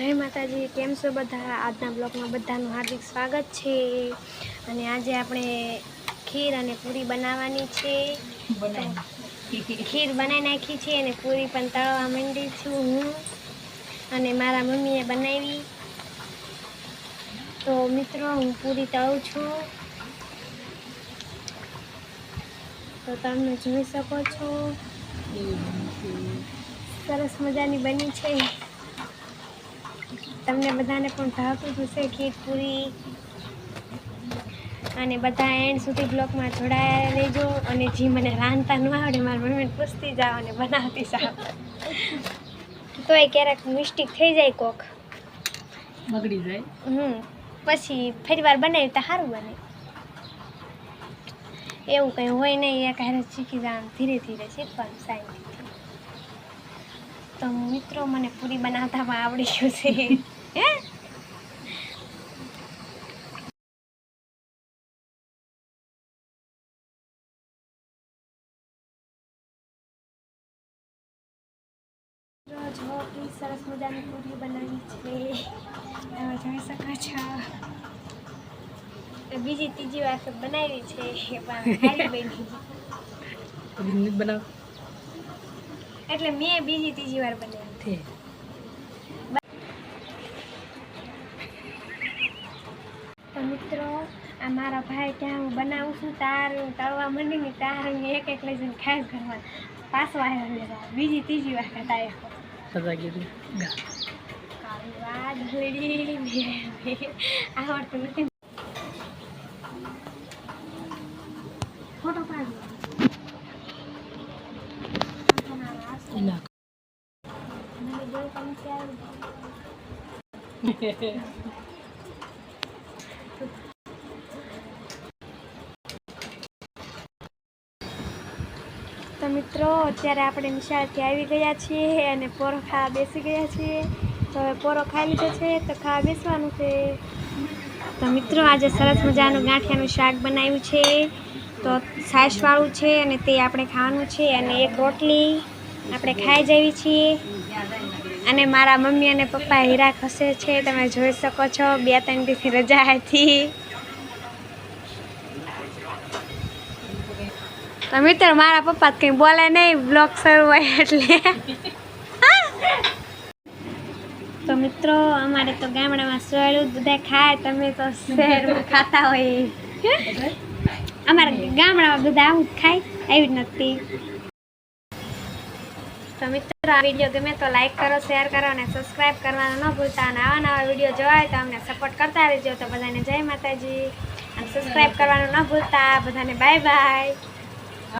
જય માતાજી કેમ છો બધા? આજના બ્લોગમાં બધાનું હાર્દિક સ્વાગત છે. અને આજે આપણે ખીર અને પૂરી બનાવવાની છે. ખીર બનાવી નાખી છે અને પૂરી પણ તળવા માંડી છું હું. અને મારા મમ્મીએ બનાવી. તો મિત્રો હું પૂરી તળું છું. તો તમે જોઈ શકો છો. સરસ મજાની બની છે. તમને બધાને પણ ભાવતું હશે ખીર પૂરી. અને બધા એન્ડ સુધી બ્લોગમાં જોડાયા રહેજો અને જે મને રાંધતા ન આવડે મારી મમ્મીને પૂછતી જાઓ અને બનાવતી જાઓ. તોય ક્યારેક મિસ્ટેક થઈ જાય કોક. બગડી જાય. હમ. પછી ફરી વાર બનાવી તો સારું બને. એવું કંઈ હોય નહીં એ ક્યારે શીખી જવાનું ધીરે ધીરે શીખવાનું શાંતિથી તો મિત્રો મને પૂરી બનાવતામાં આવડી ગયું છે? હે? જો કેટલી સરસ મજાની પૂરી બનાવી છે. તમે જોઈ શકો છો. બીજી ત્રીજી વાર બનાવી છે બનાવ. એટલે મેં બીજી ત્રીજી વાર બનાવી. છે મિત્રો આ મારા ભાઈ ત્યાં હું બનાવું છું તાર તળવા મંડી ને તાર એક એક લઈ જઈને ખાઈ કરવા પાછો આવ્યો લેવા બીજી ત્રીજી વાર કટાયો ગા. કાળી આવડતું નથી. ફોટો પાડો એના મને બહુ કંઈ આવડે તો મિત્રો, અત્યારે આપણે નિશાળથી આવી ગયા છીએ અને પોરો ખાવા બેસી ગયા છીએ. તો હવે પોરો ખાઈ લીધો છે, તો ખાવા બેસવાનું છે. તો મિત્રો, આજે સરસ મજાનું ગાંઠિયાનું શાક બનાવ્યું છે. તો છાશવાળું છે અને તે આપણે ખાવાનું છે અને એક રોટલી આપણે ખાઈ જવી છીએ. અને મારા મમ્મી અને પપ્પા હીરા ખસે છે, તમે જોઈ શકો છો. બે ત્રણ દિવસથી રજા હતી. તો મિત્રો, મારા પપ્પા કંઈ બોલે નહીં બ્લોગ શરૂ હોય એટલે. તો મિત્રો, અમારે તો ગામડામાં સોયડું બધા ખાય, તમે તો શહેરમાં ખાતા હોય. અમારા ગામડામાં બધા આવું ખાય જ નથી. તો મિત્રો આ વીડિયો ગમે તો લાઇક કરો શેર કરો અને સબસ્ક્રાઈબ કરવાનું ન ભૂલતા. અને આવા નવા વીડિયો જોવા તો અમને સપોર્ટ કરતા રહેજો. તો બધાને જય માતાજી. અને સબસ્ક્રાઈબ કરવાનું ન ભૂલતા. બધાને બાય બાય